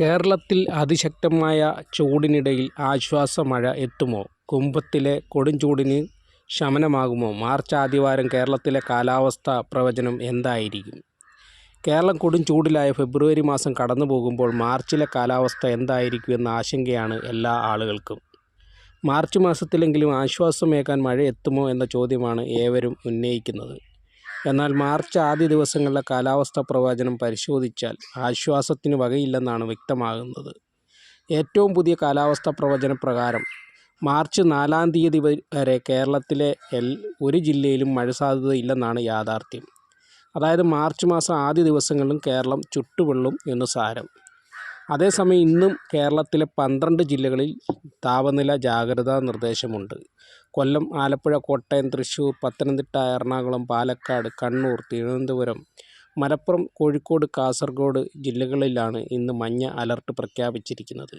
കേരളത്തിൽ അതിശക്തമായ ചൂടിനിടയിൽ ആശ്വാസ മഴ എത്തുമോ? കുംഭത്തിലെ കൊടുംചൂടിന് ശമനമാകുമോ? മാർച്ച് ആദ്യവാരം കേരളത്തിലെ കാലാവസ്ഥ പ്രവചനം എന്തായിരിക്കും? കേരളം കൊടുംചൂടിലായ ഫെബ്രുവരി മാസം കടന്നു പോകുമ്പോൾ മാർച്ചിലെ കാലാവസ്ഥ എന്തായിരിക്കും എന്ന ആശങ്കയാണ് എല്ലാ ആളുകൾക്കും. മാർച്ച് മാസത്തിലെങ്കിലും മഴ എത്തുമോ എന്ന ചോദ്യമാണ് ഏവരും ഉന്നയിക്കുന്നത്. എന്നാൽ മാർച്ച് ആദ്യ ദിവസങ്ങളിലെ കാലാവസ്ഥ പ്രവചനം പരിശോധിച്ചാൽ ആശ്വാസത്തിന് വകയില്ലെന്നാണ് വ്യക്തമാകുന്നത്. ഏറ്റവും പുതിയ കാലാവസ്ഥാ പ്രവചനപ്രകാരം മാർച്ച് നാലാം തീയതി വരെ കേരളത്തിലെ എൽ ഒരു ജില്ലയിലും മഴ സാധ്യതയില്ലെന്നാണ് യാഥാർത്ഥ്യം. അതായത് മാർച്ച് മാസം ആദ്യ ദിവസങ്ങളിലും കേരളം ചുട്ടുപൊള്ളും എന്ന് സാരം. അതേസമയം ഇന്നും കേരളത്തിലെ പന്ത്രണ്ട് ജില്ലകളിൽ താപനില ജാഗ്രതാ നിർദ്ദേശമുണ്ട്. കൊല്ലം, ആലപ്പുഴ, കോട്ടയം, തൃശ്ശൂർ പത്തനംതിട്ട, എറണാകുളം, പാലക്കാട്, കണ്ണൂർ, തിരുവനന്തപുരം, മലപ്പുറം, കോഴിക്കോട്, കാസർഗോഡ് ജില്ലകളിലാണ് ഇന്ന് മഞ്ഞ അലർട്ട് പ്രഖ്യാപിച്ചിരിക്കുന്നത്.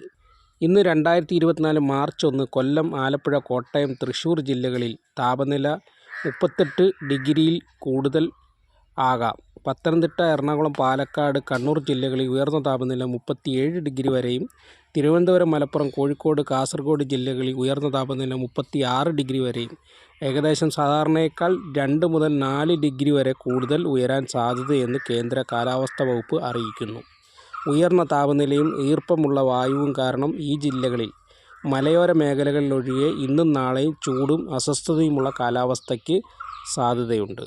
ഇന്ന് രണ്ടായിരത്തി ഇരുപത്തിനാല് മാർച്ച് ഒന്ന്. കൊല്ലം, ആലപ്പുഴ, കോട്ടയം, തൃശ്ശൂർ ജില്ലകളിൽ താപനില മുപ്പത്തെട്ട് ഡിഗ്രിയിൽ കൂടുതൽ ആകാം. പത്തനംതിട്ട, എറണാകുളം, പാലക്കാട്, കണ്ണൂർ ജില്ലകളിൽ ഉയർന്ന താപനില മുപ്പത്തിയേഴ് ഡിഗ്രി വരെയും തിരുവനന്തപുരം, മലപ്പുറം, കോഴിക്കോട്, കാസർഗോഡ് ജില്ലകളിൽ ഉയർന്ന താപനില മുപ്പത്തിയാറ് ഡിഗ്രി വരെയും ഏകദേശം സാധാരണയേക്കാൾ രണ്ട് മുതൽ നാല് ഡിഗ്രി വരെ കൂടുതൽ ഉയരാൻ സാധ്യതയെന്ന് കേന്ദ്ര കാലാവസ്ഥാ വകുപ്പ് അറിയിക്കുന്നു. ഉയർന്ന താപനിലയും ഈർപ്പമുള്ള വായുവും കാരണം ഈ ജില്ലകളിൽ മലയോര മേഖലകളിലൊഴികെ ഇന്നും നാളെയും ചൂടും അസ്വസ്ഥതയുമുള്ള കാലാവസ്ഥയ്ക്ക് സാധ്യതയുണ്ട്.